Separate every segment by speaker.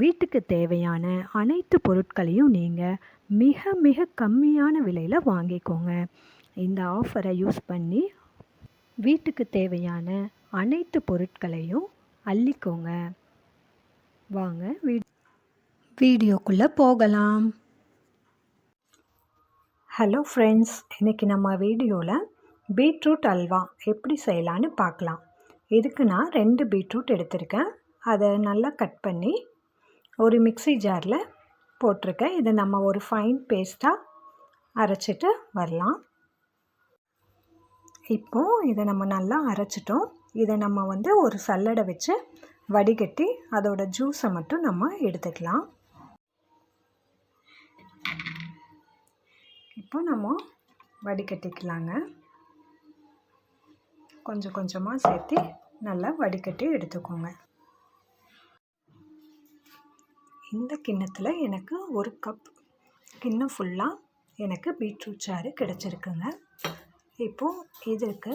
Speaker 1: வீட்டுக்கு தேவையான அனைத்து பொருட்களையும் நீங்கள் மிக மிக கம்மியான விலையில் வாங்கிக்கோங்க. இந்த ஆஃபரை யூஸ் பண்ணி வீட்டுக்கு தேவையான அனைத்து பொருட்களையும் அள்ளிக்கோங்க. வாங்க வீ வீடியோக்குள்ளே போகலாம். ஹலோ ஃப்ரெண்ட்ஸ் இன்றைக்கி நம்ம வீடியோவில் பீட்ரூட் அல்வா எப்படி செய்யலான்னு பார்க்கலாம். இதுக்கு நான் ரெண்டு பீட்ரூட் எடுத்திருக்கேன். அதை நல்லா கட் பண்ணி ஒரு மிக்ஸி ஜாரில் போட்டிருக்கேன். இதை நம்ம ஒரு ஃபைன் பேஸ்ட்டாக அரைச்சிட்டு வரலாம். இப்போது இதை நம்ம நல்லா அரைச்சிட்டோம். இதை நம்ம வந்து ஒரு சல்லடை வச்சு வடிகட்டி அதோட ஜூஸை மட்டும் நம்ம எடுத்துக்கலாம். இப்போ நம்ம வடிகட்டிக்கலாங்க. கொஞ்சம் கொஞ்சமாக சேர்த்து நல்லா வடிகட்டி எடுத்துக்கோங்க. இந்த கிண்ணத்தில் எனக்கு ஒரு கப் கிண்ணம் ஃபுல்லாக எனக்கு பீட்ரூட் சாறு கிடச்சிருக்குங்க. இப்போது இதற்கு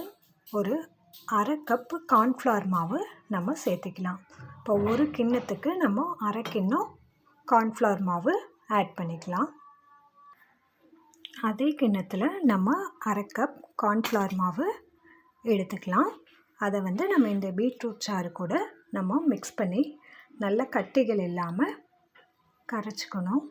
Speaker 1: ஒரு அரை கப்பு கார்ன்ஃப்ளவர் மாவு நம்ம சேர்த்துக்கலாம். இப்போ ஒரு கிண்ணத்துக்கு நம்ம அரை கிண்ணம் கார்ன்ஃப்ளவர் மாவு ஆட் பண்ணிக்கலாம். அதே கிண்ணத்தில் நம்ம அரை கப் கார்ன்ஃப்ளவர் மாவு எடுத்துக்கலாம். அதை வந்து நம்ம இந்த பீட்ரூட் சாறு கூட நம்ம மிக்ஸ் பண்ணி நல்ல கட்டிகள் இல்லாமல் கரைச்சிக்கணும்.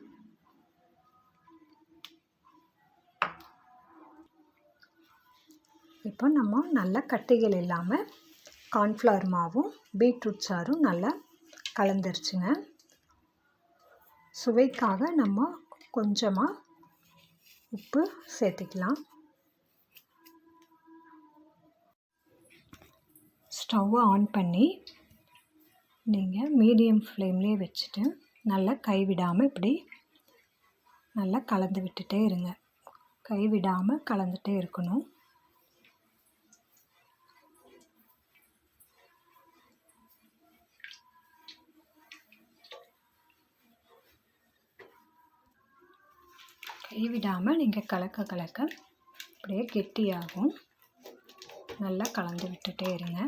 Speaker 1: இப்போ நம்ம நல்லா கட்டிகள் இல்லாமல் கார்ன்ஃப்ளவர் மாவும் பீட்ரூட் சாரும் நல்லா கலந்துருச்சுங்க. சுவைக்காக நம்ம கொஞ்சமாக உப்பு சேர்த்துக்கலாம். ஸ்டவ்வை ஆன் பண்ணி நீங்கள் மீடியம் ஃப்ளேம்லேயே வச்சுட்டு நல்லா கைவிடாமல் இப்படி நல்லா கலந்து விட்டுட்டே இருங்க. கைவிடாமல் கலந்துகிட்டே இருக்கணும். கைவிடாமல் நீங்கள் கலக்க கலக்க அப்படியே கெட்டியாகும். நல்லா கலந்து விட்டுட்டே இருங்க.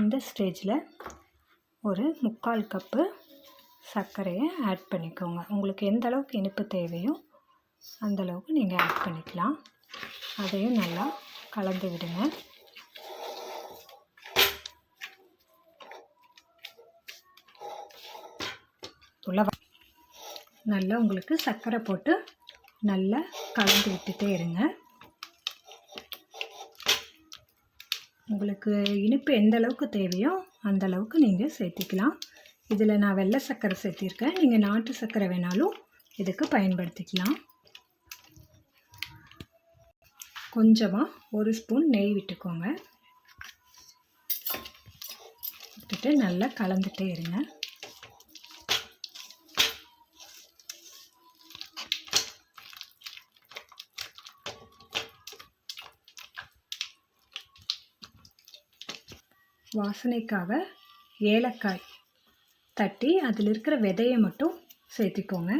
Speaker 1: இந்த ஸ்டேஜில் ஒரு முக்கால் கப்பு சர்க்கரையை ஆட் பண்ணிக்கோங்க. உங்களுக்கு எந்த அளவுக்கு இனிப்பு தேவையோ அந்தளவுக்கு நீங்கள் ஆட் பண்ணிக்கலாம். அதையும் நல்லா கலந்து விடுங்க. உள்ள நல்லா உங்களுக்கு சர்க்கரை போட்டு நல்லா கலந்து விட்டுட்டே இருங்க. உங்களுக்கு இனிப்பு எந்த அளவுக்கு தேவையோ அந்த அளவுக்கு நீங்கள் சேர்த்திக்கலாம். இதில் நான் வெள்ளை சர்க்கரை சேர்த்திருக்கேன். நீங்கள் நாட்டு சர்க்கரை வேணாலும் இதுக்கு பயன்படுத்திக்கலாம். கொஞ்சமாக ஒரு ஸ்பூன் நெய் விட்டுக்கோங்க. விட்டுட்டு நல்லா கலந்துகிட்டே இருங்க. வாசனைக்காக ஏலக்காய் தட்டி அதில் இருக்கிற விதையை மட்டும் சேர்த்திக்கோங்க.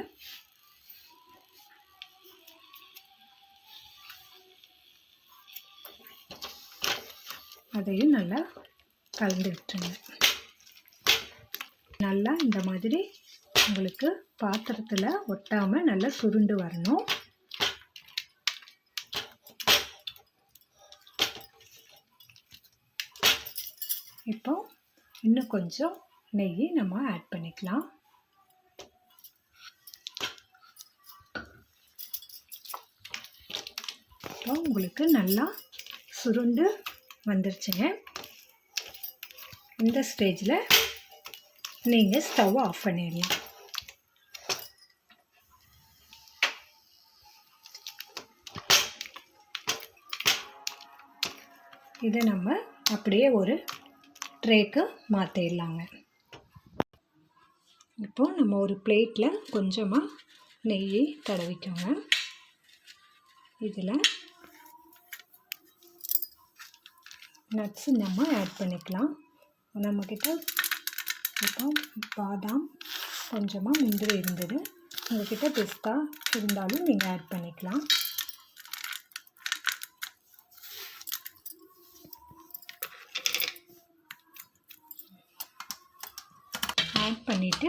Speaker 1: அதையும் நல்லா கலந்து விட்டுருங்க. நல்லா இந்த மாதிரி உங்களுக்கு பாத்திரத்தில் ஒட்டாமல் நல்லா சுருண்டு வரணும். இப்போ இன்னும் கொஞ்சம் நெய் நம்ம ஆட் பண்ணிக்கலாம். இப்போ உங்களுக்கு நல்லா சுருண்டு வந்துருச்சுங்க. இந்த ஸ்டேஜில் நீங்கள் ஸ்டவ் ஆஃப் பண்ணிடலாம். இதை நம்ம அப்படியே ஒரு ட்ரேக்கு மாற்றிடலாங்க இப்போது நம்ம ஒரு பிளேட்டில் கொஞ்சமாக நெய்யை தடவிக்கோங்க. இதில் நட்ஸு நம்ம ஆட் பண்ணிக்கலாம். நம்மக்கிட்ட இப்போ பாதாம் கொஞ்சமாக முந்திரி இருந்தது. உங்கள்கிட்ட பிஸ்தா இருந்தாலும் நீங்கள் ஆட் பண்ணிக்கலாம். ஆட் பண்ணிவிட்டு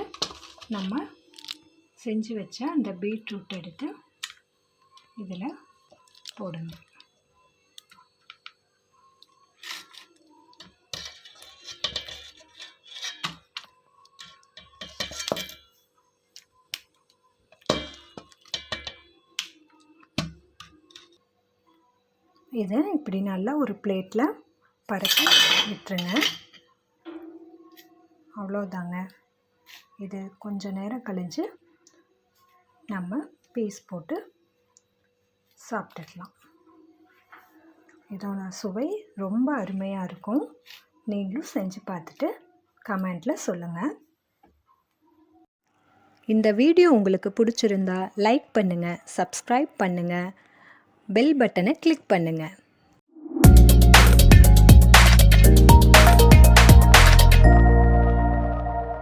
Speaker 1: நம்ம செஞ்சு வச்ச அந்த பீட்ரூட் எடுத்து இதில் போடுங்க இதை இப்படி நல்லா ஒரு பிளேட்டில் பரப்பி விட்டுருங்க. அவ்வளோதாங்க. இது கொஞ்ச நேரம் கழிஞ்சு நம்ம பீஸ் போட்டு சாப்பிட்டுக்கலாம். இதோட சுவை ரொம்ப அருமையாக இருக்கும். நீங்களும் செஞ்சு பார்த்துட்டு கமெண்ட்டில் சொல்லுங்கள் இந்த வீடியோ உங்களுக்கு பிடிச்சிருந்தா லைக் பண்ணுங்கள் சப்ஸ்கிரைப் பண்ணுங்கள் பெல் பட்டனை கிளிக் பண்ணுங்கள்